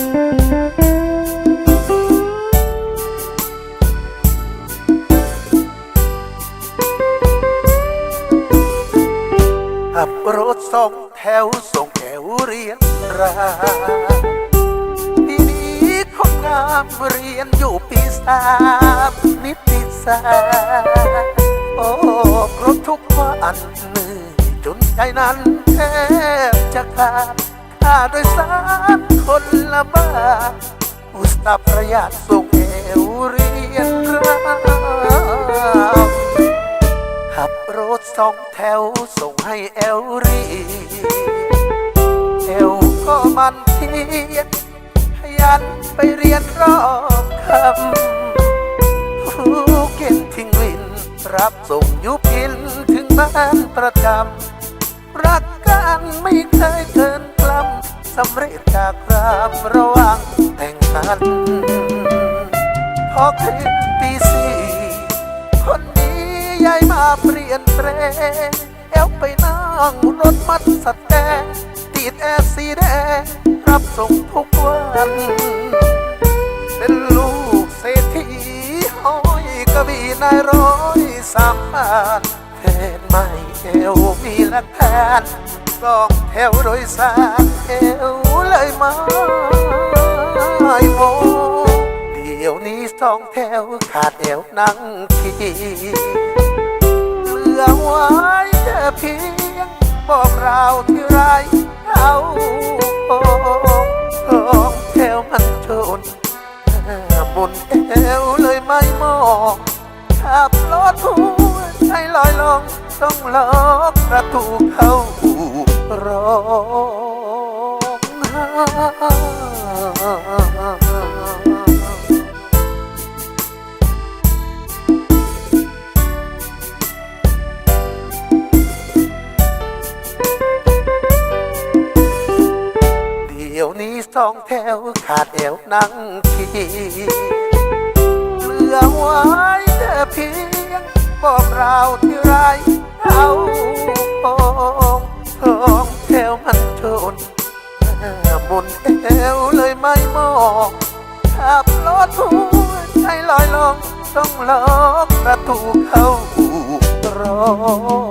ขับรถสองแถวส่งแถวเรียนรานี้คนงามเรียนอยู่ปีสามนิติศาสตโอ้ครบทุกวันเหนื่ยจนใจนั้นแทบจะขาด ค่าโดยสารคนละบาทอุตส่าห์ประหยัดส่งแถวเรียนรามขับรถสองแถวส่งให้แอลรีเอลก็มันเทียนขยันไปเรียนรอบคำผู้เก่งทิ้งวิน รับส่งยุพินถึงบ้านประจำรักกันไม่เคย สำเร็จจากรามระว่างแต่งงานพอขึ้นปีสี่คนนี้ย้ายมาเปลี่ยนแปลงแอวไปนั่งรถมัดสแตงติดแอร์สีแดงรับส่งทุกวัน เป็นลูกเศรษฐีห้อยกระบี่นายร้อยสามพันแทนไม่เอวมีหลักฐาน สองแถวโดยสารเอวเลยมาไม่โมเดี๋ยวนี้สองแถวขาดเอวนั่งทีเหลือไว้แต่เพียงบอกเราที่ไรเอาโองแถวมันชนบนแอวเลยไม่มองขับรถหัวใจลอยลง ต้องล็อกประตูเข้าร้องไห้เดี๋ยวนี้สองแถวขาดแอวนั่งทีเหลือไว้แต่เพียงบอกเราที่ไร นชนบนแอวเลยไม่มองขับรถหัวใจลอยลงต้องล็อกประตูเข้าร้อง